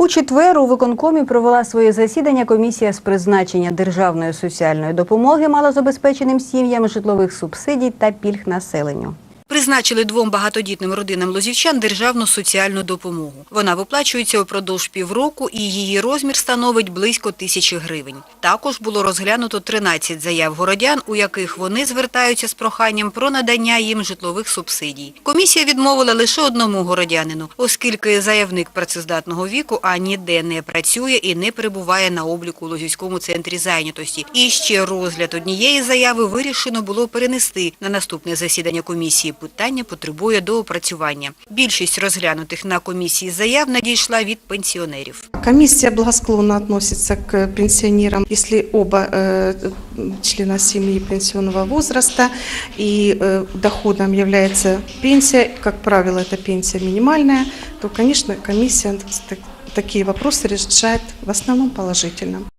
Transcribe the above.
У четвер у виконкомі провела своє засідання комісія з призначення державної соціальної допомоги малозабезпеченим сім'ям, житлових субсидій та пільг населенню. Призначили двом багатодітним родинам лозівчан державну соціальну допомогу. Вона виплачується упродовж півроку і її розмір становить близько тисячі гривень. Також було розглянуто 13 заяв городян, у яких вони звертаються з проханням про надання їм житлових субсидій. Комісія відмовила лише одному городянину, оскільки заявник працездатного віку а ніде не працює і не перебуває на обліку у Лозівському центрі зайнятості. І ще розгляд однієї заяви вирішено було перенести на наступне засідання комісії Питання потребує доопрацювання. Більшість розглянутих на комісії заяв надійшла від пенсіонерів. Комиссия благосклонно относится к пенсионерам, если оба э, члена семьи пенсионного возраста и э, доходом является пенсия, как правило, эта пенсия минимальная, то, конечно, комиссия так- такие вопросы решает в основном положительно.